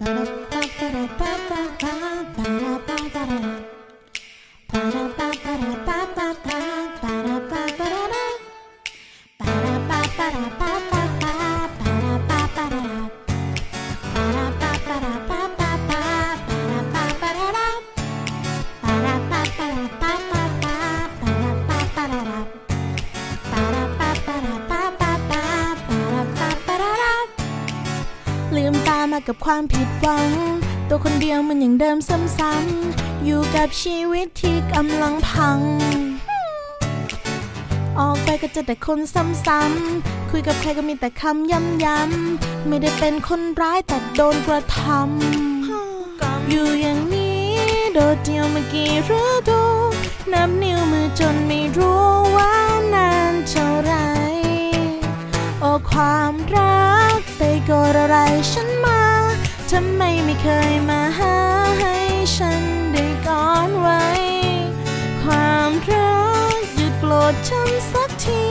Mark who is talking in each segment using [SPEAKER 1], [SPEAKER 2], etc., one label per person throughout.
[SPEAKER 1] ลื กับความผิดหวัง ตัวคนเดียวมันอย่างเดิมซ้ำๆอยู่กับชีวิตที่กำลังพัง ออกไปก็เจอแต่คนซ้ำๆคุยกับใครก็มีแต่คำย้ำๆไม่ได้เป็นคนร้ายแต่โดนกระทำอยู่อย่างนี้โดดเดี่ยวเมากี่ฤดูนับนิ้วมือจนไม่รู้ว่านานเท่าไรโอ้ความรักไปกดอะไรฉัน เคยมาหาให้ฉันได้ก่อนไว้ ความรักหยุดโกรธฉันสักที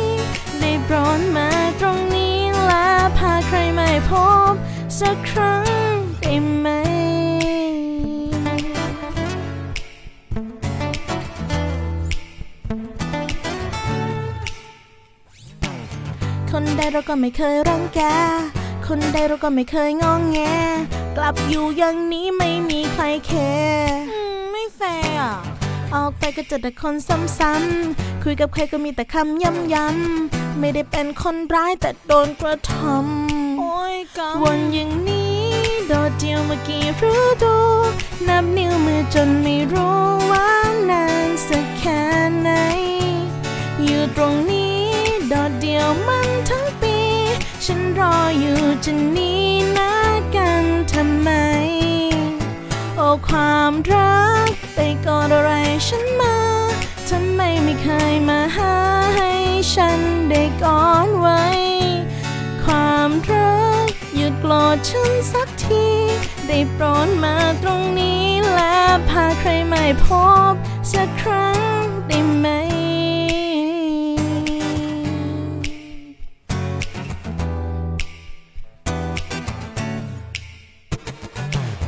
[SPEAKER 1] ได้โปรดมาตรงนี้และพาใครไม่พบ สักครั้งได้ไหมคนใดเราก็ไม่เคยรังแก คนใดเราก็ไม่เคยงองแง ลับอยู่อย่างนี้ไม่มีใครแคร์ไม่แฟร์อะออกไปก็เจอแต่คนซ้ำๆคุยกับใครก็มีแต่คำย้ำๆไม่ได้เป็นคนร้ายแต่โดนกระทำโอ้ยกำวนอย่างนี้ โดดเดี่ยวมากี่ฤดูนับนิ้วมือจนไม่รู้ว่านานสักแค่ไหน อยู่ตรงนี้ โดดเดี่ยวมันทั้งปี ฉันรออยู่จะหนีนั ความรัก ไปกอดอะไรฉันมาทำไมไม่เคยมาหาให้ฉันได้กอดไว้ ความรักหยุดโกรธฉันสักที ได้โปรดมาตรงนี้และพาใครไม่พบ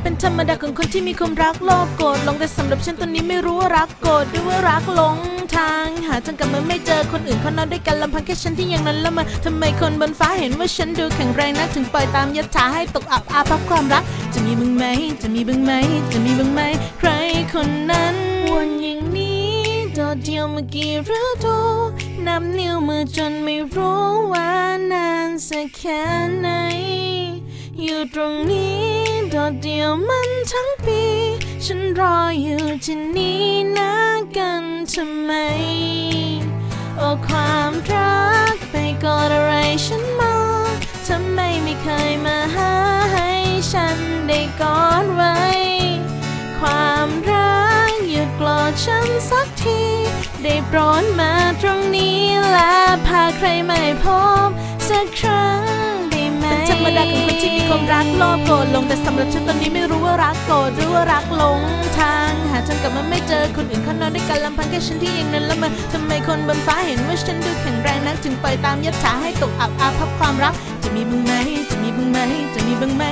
[SPEAKER 1] เป็นธรรมดาของคนที่มีความรักโลภโกรธหลงแต่สำหรับฉันตอนนี้ไม่รู้ว่ารักโกรธหรือว่ารักหลงทาง หาจนกลับมาไม่เจอคนอื่นเขานอนด้วยกันลำพังแค่ฉันที่ยังนั้นละมาทำไมคนบนฟ้าเห็นว่าฉันดูแข็งแรงนักถึงปล่อยตามยัตถาให้ตกอับอาภัพความรัก จะมีบ้างไหม จะมีบ้างไหม จะมีบ้างไหม ใครคนนั้นวันอย่างนี้โดดเดียวเมากี่ฤดูนับนิ้วมือจนไม่รู้ว่านานสักแค่ไหน อยู่ตรงนี้โดดเดี่ยวมันทั้งปี ฉันรออยู่ที่นี่นะกันทำไม โอ้ความรักไปกอดอะไรฉันมาทำไมไม่เคยมาหาให้ฉันได้กอดไว้ ความรักหยุดโกรธฉันสักที ได้โปรดมาตรงนี้และพาใครไม่พบสักครั้ง รรมดาของคนที่มีความรักโลภโกรธลงแต่สำหรับฉันตอนนี้ไม่รู้ว่ารักโกรธหรือว่ารักหลงทาง หาจนกลับมาไม่เจอคนอื่นเขานอนด้วยกันลำพังแค่ฉันที่ยังนั้นละเมาทำไมคนบนฟ้าเห็นว่าฉันดูแข็งแรงนัก ถึงปล่อยตามยัดถาให้ตกอับอาภัพความรัก จะมีบ้างไหมจะมีบ้างไหมจะมีบ้างไหม